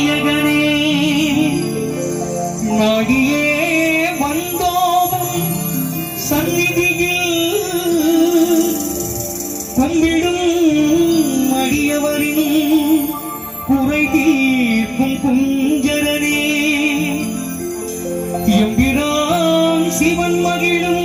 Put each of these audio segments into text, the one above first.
நாயகனே நாடியே வந்தோம் சந்நிதியில் கும்பிடும் அடியவரின் குறை தீர்க்கும் குஞ்சரனே. எம்பிரான் சிவன் மகிழும்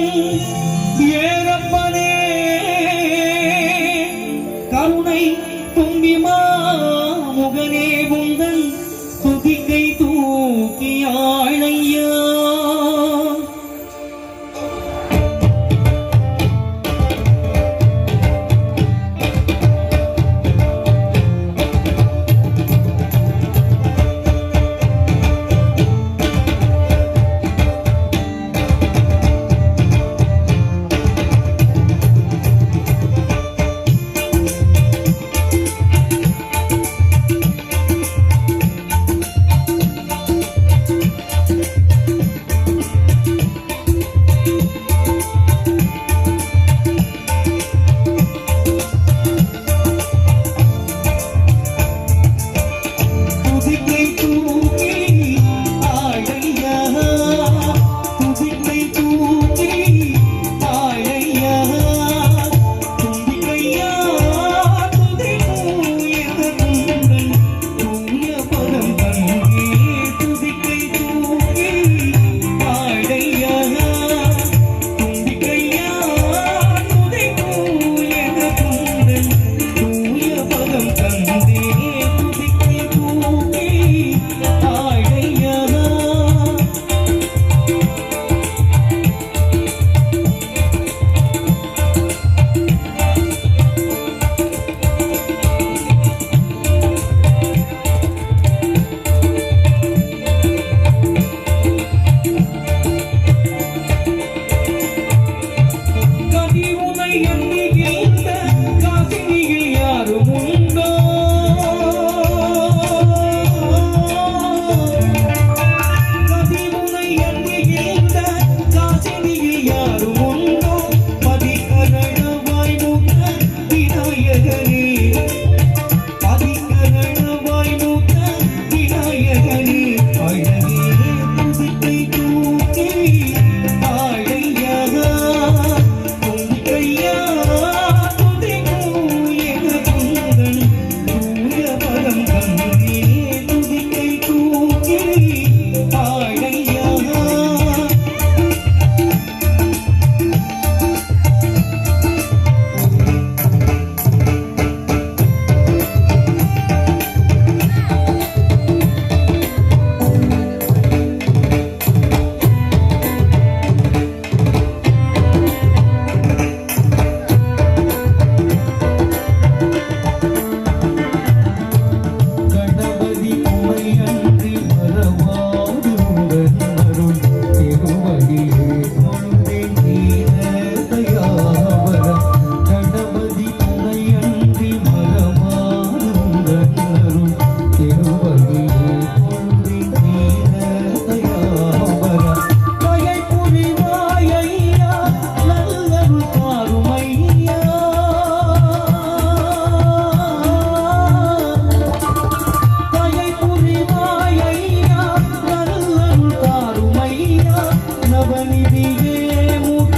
நவநிதியே முக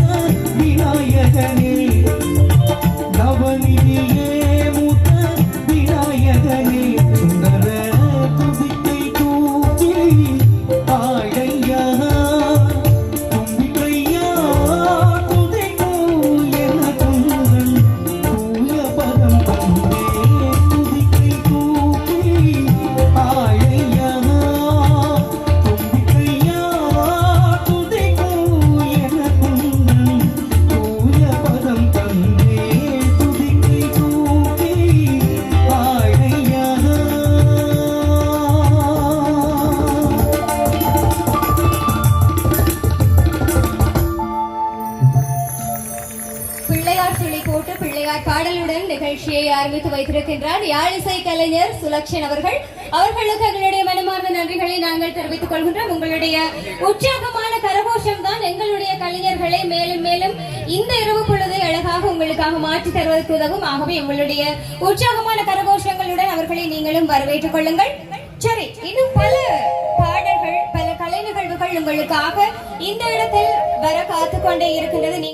விநாயகனே. பிள்ளையார் சுழி போட்டு பிள்ளையார் பாடலுடன் நிகழ்ச்சியை ஆரம்பித்து வைத்திருக்கின்றார். யாழிசை கலைஞர் சுலக்ஷன் அவர்கள். அவர்களுக்கு எங்களுடைய மனமார்ந்த நன்றிகளை நாங்கள் தெரிவித்துக் கொள்கின்றோம். உங்களுடைய உற்சாகமான கரகோஷம் தான் எங்களுடைய கலைஞர்களை மேலும் மேலும் இந்த இரவு பொழுதை அழகாக உங்களுக்காக மாற்றி தருவதற்கு உதவும். ஆகவே உங்களுடைய உற்சாகமான கரகோஷங்களுடன் அவர்களை நீங்களும் வரவேற்றுக் கொள்ளுங்கள். சரி இன்னும் பல பாடல்கள் பல கலை நிகழ்வுகள் உங்களுக்காக இந்த இடத்தில் வர காத்து கொண்டே இருக்கின்றது.